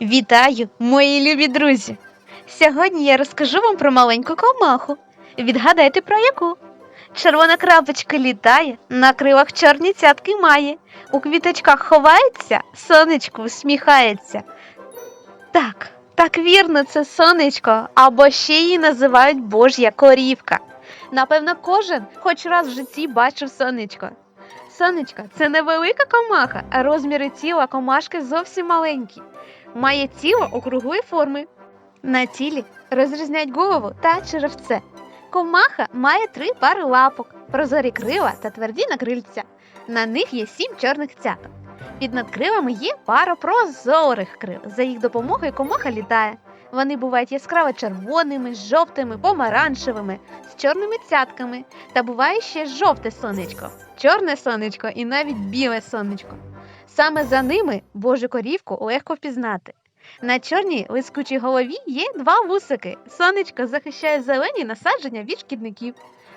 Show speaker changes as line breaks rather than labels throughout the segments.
Вітаю, мої любі друзі! Сьогодні я розкажу вам про маленьку комаху. Відгадайте про яку? Червона крапочка літає, на крилах чорні цятки має, у квіточках ховається, сонечко усміхається. Так, так вірно, це сонечко, або ще її називають Божя корівка. Напевно, кожен хоч раз в житті бачив сонечко. Сонечко це невелика комаха, а розміри тіла комашки зовсім маленькі. Має тіло округлої форми. На тілі розрізняють голову та черевце. Комаха має три пари лапок, прозорі крила та тверді накрильця. На них є сім чорних цяток. Під надкрилами є пара прозорих крил. За їх допомогою комаха літає. Вони бувають яскраво червоними, жовтими, помаранчевими, з чорними цятками. Та буває ще жовте сонечко, чорне сонечко і навіть біле сонечко. Саме за ними Божу корівку легко впізнати. На чорній лискучій голові є два вусики. Сонечко захищає зелені насадження від шкідників.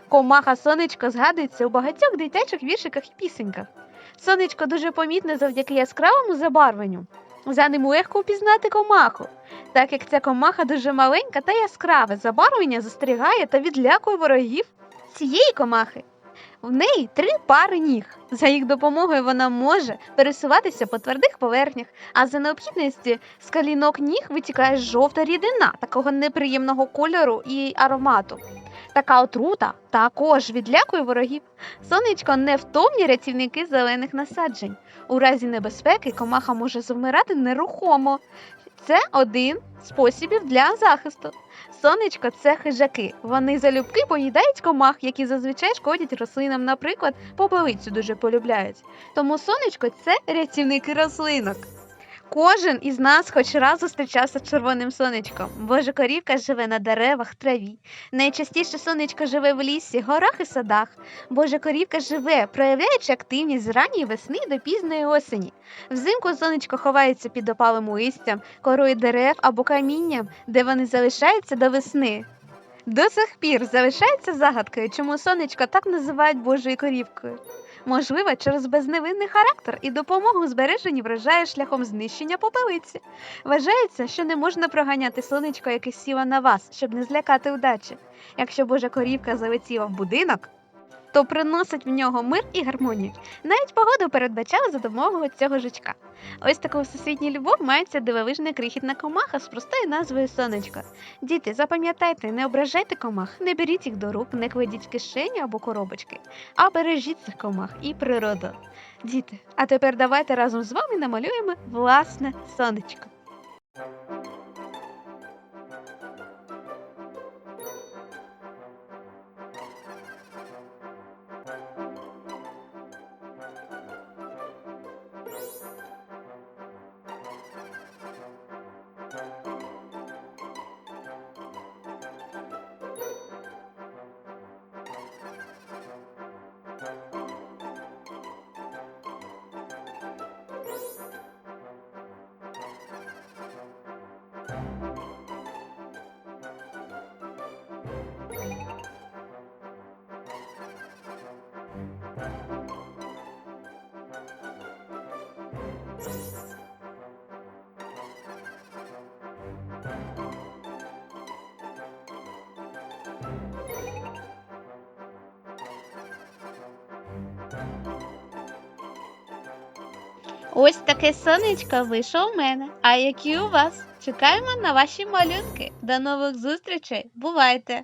Комаха сонечко згадується у багатьох дитячих віршиках і пісеньках. Сонечко дуже помітне завдяки яскравому забарвленню. За ним легко впізнати комаху. Так як ця комаха дуже маленька та яскраве, забарвлення застерігає та відлякує ворогів цієї комахи. В неї три пари ніг. За їх допомогою вона може пересуватися по твердих поверхнях, а за необхідності з калінок ніг витікає жовта рідина такого неприємного кольору і аромату. Така отрута також відлякує ворогів. Сонечко невтомні рятівники зелених насаджень. У разі небезпеки комаха може завмирати нерухомо. Це один способів для захисту. Сонечко це хижаки. Вони залюбки поїдають комах, які зазвичай шкодять рослинам, наприклад, попелицю дуже полюбляють. Тому сонечко це рятівники рослинок. Кожен із нас хоч раз зустрічався з червоним сонечком. Божа корівка живе на деревах, траві. Найчастіше сонечко живе в лісі, горах і садах. Божа корівка живе, проявляючи активність з ранньої весни до пізної осені. Взимку сонечко ховається під опалим листям, корою дерев або камінням, де вони залишаються до весни. До сих пір залишається загадкою, чому сонечко так називають Божою корівкою. Можливо, через безневинний характер і допомогу збереженні врожаю шляхом знищення попелиці. Вважається, що не можна проганяти сонечко, яке сіло на вас, щоб не злякати удачі. Якщо Божа корівка залетіла в будинок, то приносить в нього мир і гармонію. Навіть погоду передбачали за допомогою цього жучка. Ось таку всесвітню любов мається дивовижна крихітна комаха з простою назвою сонечко. Діти, запам'ятайте, не ображайте комах, не беріть їх до рук, не кладіть кишені або коробочки, а бережіть цих комах і природу. Діти, а тепер давайте разом з вами намалюємо власне сонечко. Ось таке сонечко вийшло у мене. А які у вас? Чекаємо на ваші малюнки. До нових зустрічей. Бувайте!